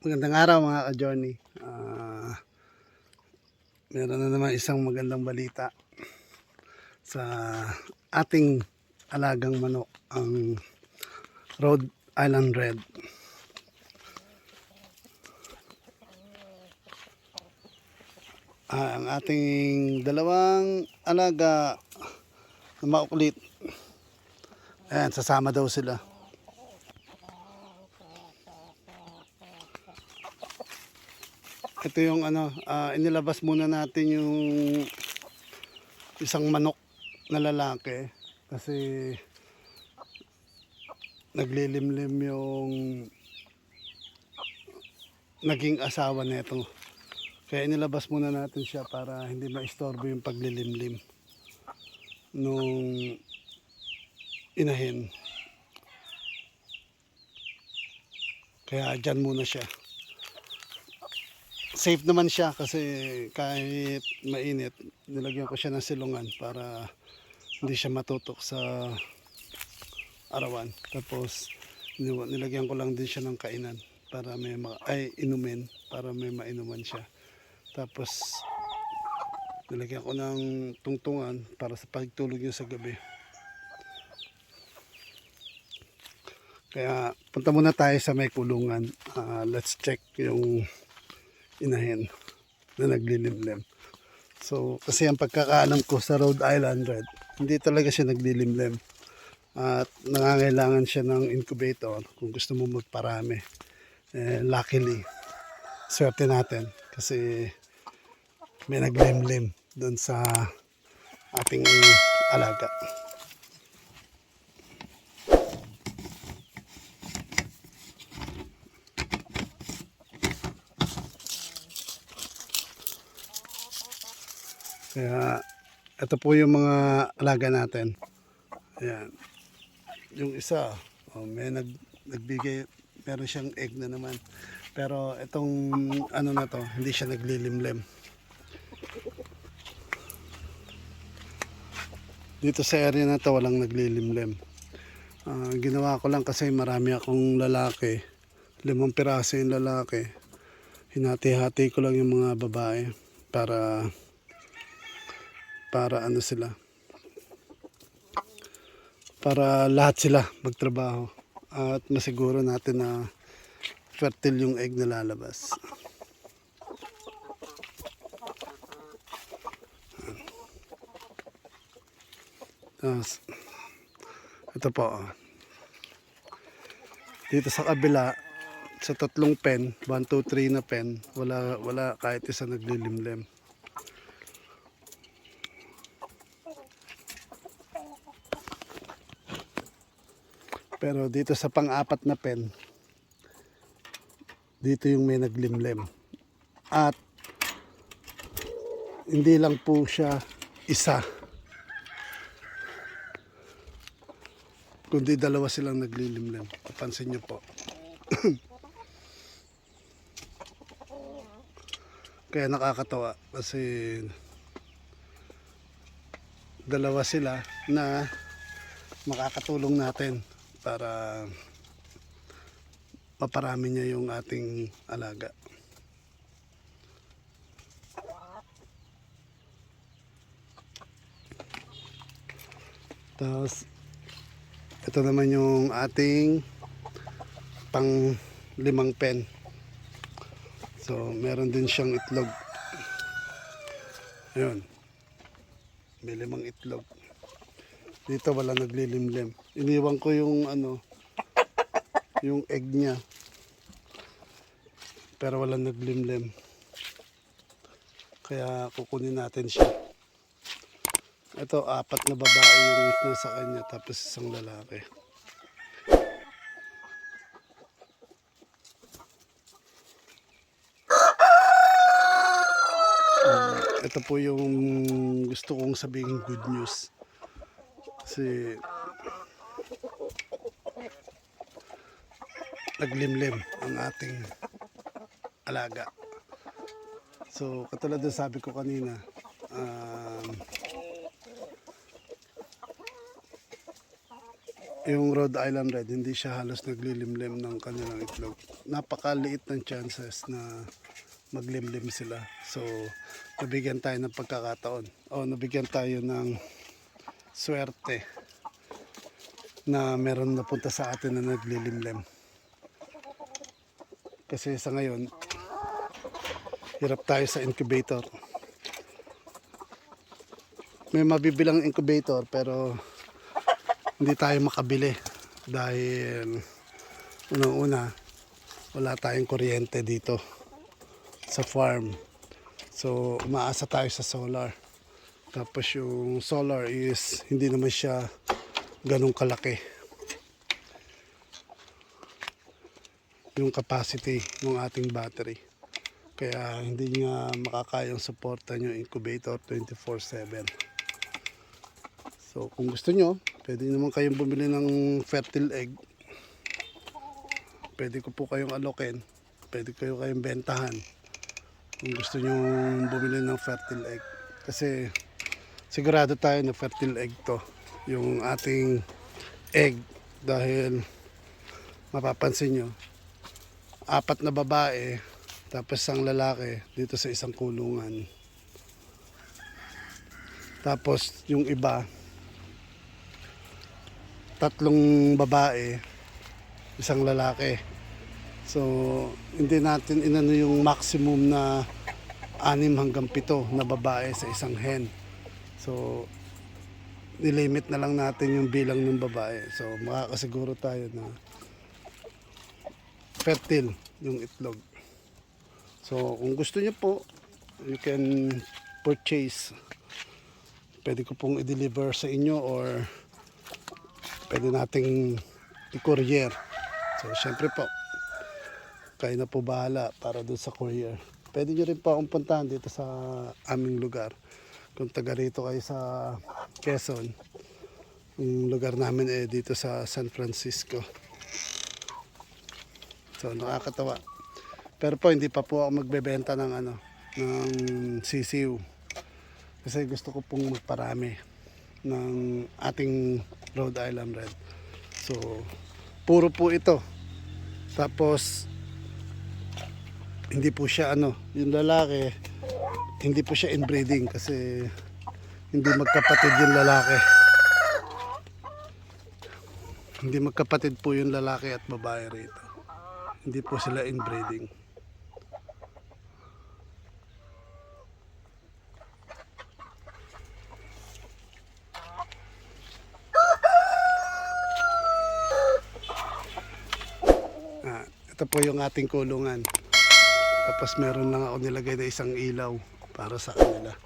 Magandang araw mga ka-Johnny. Ah, meron na naman isang magandang balita sa ating alagang manok, ang Rhode Island Red. Ah, ang ating dalawang alaga na maukulit. Ayan, sasama daw sila. Ito yung ano, ah, inilabas muna natin yung isang manok na lalaki kasi naglilimlim yung naging asawa nito. Kaya inilabas muna natin siya para hindi maistorbo yung paglilimlim nung inahin. Kaya dyan muna siya safe naman siya kasi kahit mainit, nilagyan ko siya ng silungan para hindi siya matutok sa arawan. Tapos nil- nilagyan ko lang din siya ng kainan para may ma- ay inumin para may mainuman siya. Tapos nilagyan ko ng tungtungan para sa pagtulog niya sa gabi. Kaya punta muna tayo sa may kulungan. Ah, let's check yung inahin na naglilimlim. So, kasi ang pagkakaalam ko sa Rhode Island Red, hindi talaga siya naglilimlim. At nangangailangan siya ng incubator kung gusto mo magparami. Eh, luckily, swerte natin kasi may naglimlim doon sa ating alaga. Kaya ito po yung mga alaga natin. Ayan. Yung isa, oh, may nag, nagbigay, meron siyang egg na naman. Pero itong ano na to, hindi siya naglilimlim. Dito sa area na to, walang naglilimlim. Ah, ginawa ko lang kasi marami akong lalaki. Limang piraso yung lalaki. Hinati-hati ko lang yung mga babae para para ano sila? Para lahat sila magtrabaho. At masiguro natin na fertile yung egg na lalabas. Tapos, ito po oh. dito sa kabila sa tatlong pen 1, 2, 3 na pen wala, wala kahit isa naglilimlim Pero dito sa pang-apat na pen, dito yung may naglimlim. At hindi lang po siya isa. Kundi dalawa silang naglilimlim. Papansin niyo po. Kaya nakakatawa kasi dalawa sila na makakatulong natin para maparami niya yung ating alaga. Tapos, ito naman yung ating pang limang pen. So, meron din siyang itlog. Ayun. May limang itlog. Dito wala naglilimlim. Iniwan ko yung ano, yung egg niya. Pero wala naglimlim. Kaya kukunin natin siya. Ito, apat na babae yung nasa kanya tapos isang lalaki. Ito po yung gusto kong sabihin good news. Kasi naglimlim ang ating alaga. So, katulad ng sabi ko kanina, um, yung Rhode Island Red, hindi siya halos naglilimlim ng kanilang itlog. Napakaliit ng chances na maglimlim sila. So, nabigyan tayo ng pagkakataon. O, nabigyan tayo ng swerte na meron napunta sa atin na naglilimlim. Kasi sa ngayon, hirap tayo sa incubator. May mabibilang incubator pero hindi tayo makabili dahil unang-una wala tayong kuryente dito sa farm. So umaasa tayo sa solar. Tapos yung solar is hindi naman siya ganong kalaki. Yung capacity ng ating battery. Kaya hindi nga makakayang supportan yung incubator 24/7. So kung gusto nyo, pwede naman kayong bumili ng fertile egg. Pwede ko po kayong alokin. Pwede kayo kayong bentahan. Kung gusto nyo bumili ng fertile egg. Kasi sigurado tayo na fertile egg to. Yung ating egg. Dahil mapapansin nyo, apat na babae, tapos isang lalaki dito sa isang kulungan. Tapos yung iba, tatlong babae, isang lalaki. So, hindi natin inano yung maximum na anim hanggang pito na babae sa isang hen. So, nilimit na lang natin yung bilang ng babae. So, makakasiguro tayo na fertile yung itlog. So, kung gusto niyo po, you can purchase. Pwede ko pong i-deliver sa inyo or pwede nating i-courier. So, syempre po, kayo na po bahala para doon sa courier. Pwede nyo rin po akong puntahan dito sa aming lugar. Kung taga rito kayo sa Quezon, yung lugar namin eh dito sa San Francisco. So, nakakatawa. Pero po, hindi pa po ako magbebenta ng ano, ng sisiw. Kasi gusto ko pong magparami ng ating Rhode Island Red. So, puro po ito. Tapos, hindi po siya ano, yung lalaki, hindi po siya inbreeding kasi hindi magkapatid yung lalaki. Hindi magkapatid po yung lalaki at babae rito. Hindi po sila inbreeding. Ah, ito po yung ating kulungan. Tapos meron lang ako nilagay na isang ilaw para sa kanila.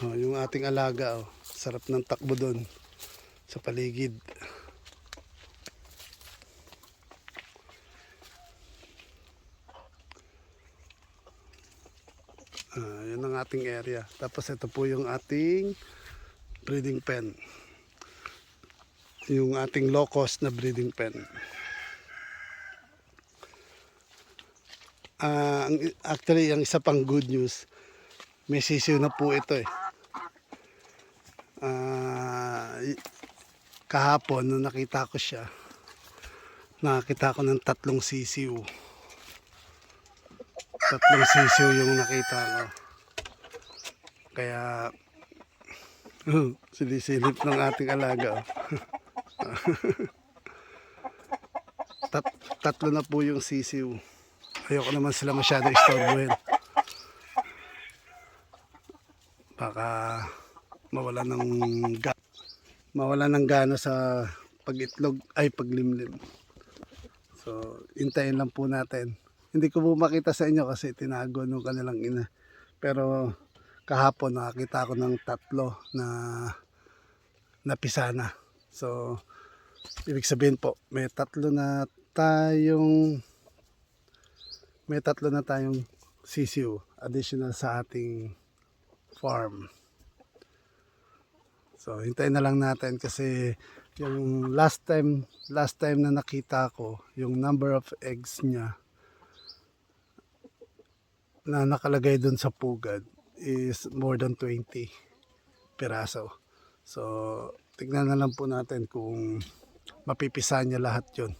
Oh, yung ating alaga, oh. sarap ng takbo doon sa paligid. Ah, yun ang ating area. Tapos ito po yung ating breeding pen. Yung ating low cost na breeding pen. Ang- actually, ang isa pang good news, may sisiw na po ito eh. Y- kahapon, nung nakita ko siya, nakakita ko ng tatlong sisiw. Tatlong sisiw yung nakita ko. Kaya, silisilip ng ating alaga. oh. Tat tatlo na po yung sisiw. Ayoko naman sila masyado istorbohin. Baka mawala ng ga mawala ng gana sa pagitlog ay paglimlim. So, intayin lang po natin. Hindi ko po makita sa inyo kasi tinago nung kanilang ina. Pero kahapon nakakita ako ng tatlo na napisana. So, ibig sabihin po, may tatlo na tayong may tatlo na tayong sisiw additional sa ating farm. So, hintayin na lang natin kasi yung last time, last time na nakita ko, yung number of eggs niya na nakalagay dun sa pugad is more than 20 piraso. So, tignan na lang po natin kung mapipisa niya lahat yun.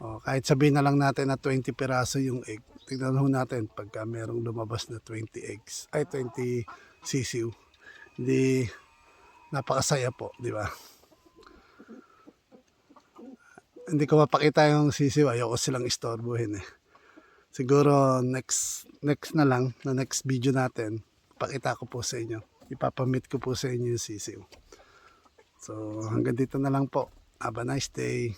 O, kahit sabihin na lang natin na 20 piraso yung egg, tignan ho natin pagka merong lumabas na 20 eggs, ay 20 sisiw. Hindi napakasaya po, di ba? Hindi ko mapakita yung sisiw, ayoko silang istorbohin eh. Siguro next next na lang, na next video natin, pakita ko po sa inyo. Ipapamit ko po sa inyo yung sisiw. So hanggang dito na lang po. Have a nice day.